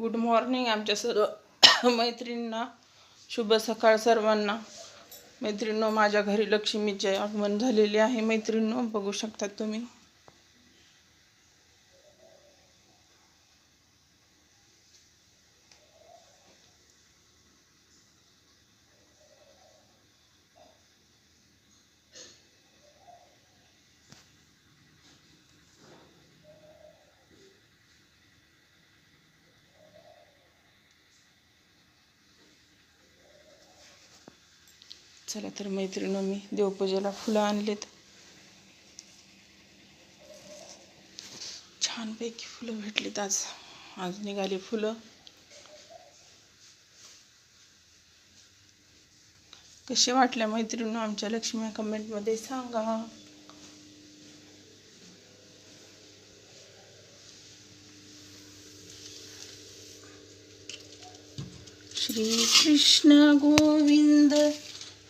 Good morning आमच्या सर्व मैत्रिणींना. शुभ सकाळ सर्वांना. मैत्रिणींनो माझ्या घरी लक्ष्मीचे आगमन झालेले आहे. मैत्रिणींनो बघू शकतात तुम्ही. चला तर मैत्रिणी मी देवपूजेला फुलं आणलेत. छानपैकी फुलं भेटलीत आज. आज निघाली फुलं. कसे वाटल्या मैत्रिणी आमच्या लक्ष्मी कमेंटमध्ये सांगा. श्री कृष्ण गोविंद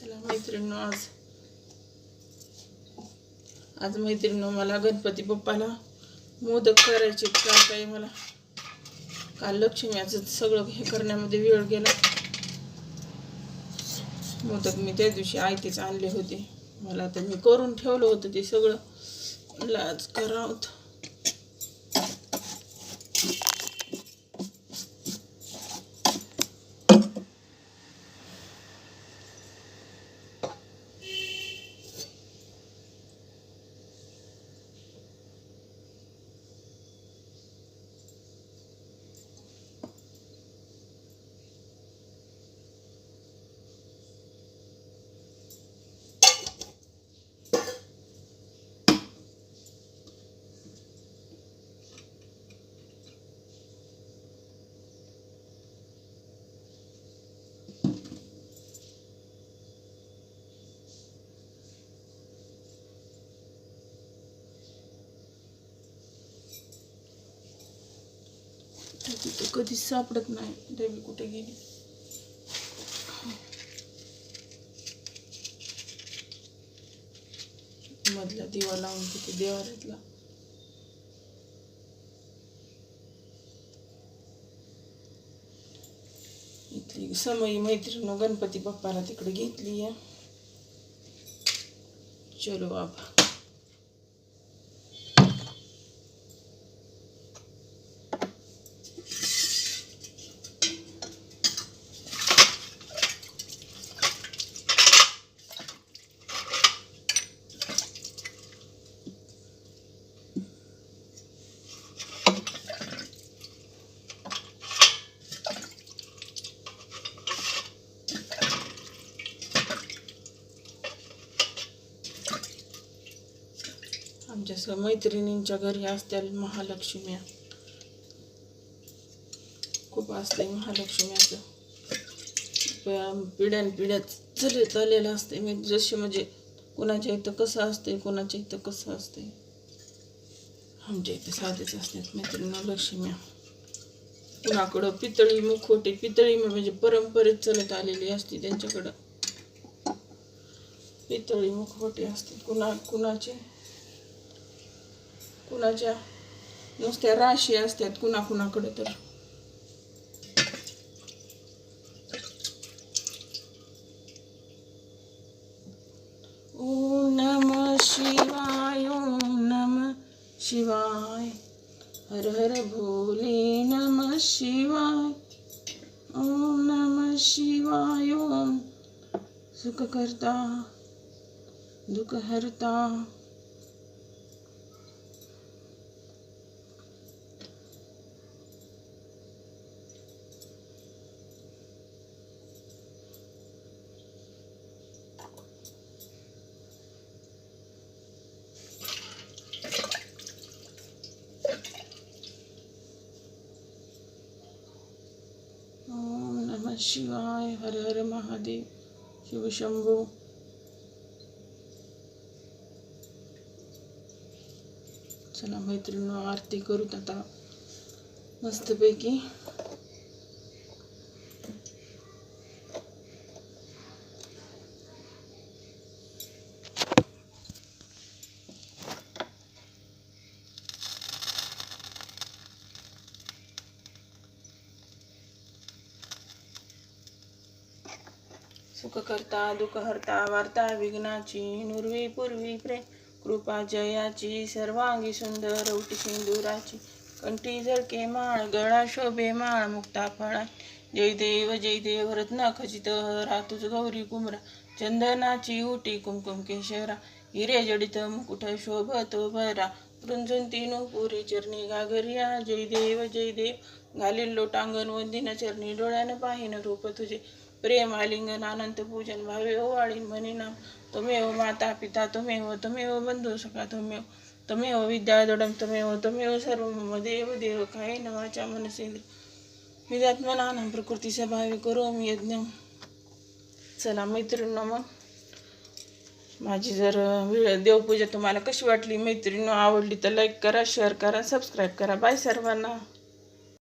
चला मैत्रिणी आज? आज मैत्रिणी मला गणपती बाप्पाला मोदक करायचे काय काही मला. काल लक्ष्मीचं सगळं हे करण्यामध्ये वेळ गेला. मोदक मी त्या दिवशी आयतेच आणले होते. मला तर मी करून ठेवलं होतं ते सगळं. म्हणलं आज करावं तिथं कधीच सापडत नाही. देवी कुठे गेली? मधला दिवा लावून तिथे देवाऱ्यातला. इथली समयी मैत्रीण गणपती बाप्पाला तिकडे घेतली आहे चलो बाबा. आमच्या मैत्रिणींच्या घरी असत्या महालक्ष्म्या खूप असते महालक्ष्म्याचं पिढ्यान पिढ्यात चलत आलेलं असते मी जसे म्हणजे कुणाच्या इथं कसं असते कुणाच्या इथं कसं असते आमच्या इथं साधेच असतात मैत्रिणी लक्ष्म्या. कुणाकडं पितळी मुखोटी पितळी म्हणजे परंपरेत चलत आलेली असते त्यांच्याकडं. पितळी मुखवटे असते. कुणा कुणाचे? कुणाच्या नुसत्या राशी असतात कुणा कुणाकडे तर ओम नम शिवाय ओम नम शिवाय हर हर भोले नम शिवाय ओम नम शिवाय ओम सुख करता नमः शिवाय हर हर महादेव शिवशंभो चला मैत्रिणी आरती करूत आता मस्तपैकी. सुख करता हरता वार्ता विघ्नाची नुर्वी पूर्वी प्रेम कृपा जयाची सर्वांगी सुंदर रवटी सिंदुराची कंठी झळके माळ गळा शोभे माळ मुक्ता फळा. जय देव जय देव रत्न खचित रातुज गौरी कुमरा चंदनाची उटी कुमकुम केशरा हिरे जडित मुकुट शोभतो भरा. रुंझुंती नुपुरी चरणी गागरिया जय देव जय देव. घालील लोटांगण वंदिन चरणी डोळ्यानं पाहिन रूप तुझे. प्रेम आलिंगन अनंत पूजन भावे ओवाळीन म्हणी नाम त्वमेव माता पिता त्वमेव त्वमेव बंधू सखा त्वमेव तुम्ही हो तुम्ही हो सर्व मम देव देव काय नवाच्या मनसेंद्र विद्यात्मनानं भावे करू करोमि यज्ञ. चला मैत्रिणी मग. माझी जर देवपूजा तुम्हाला कशी वाटली मैत्रिणी आवडली तर लाईक करा शेअर करा सबस्क्राईब करा. बाय सर्वांना.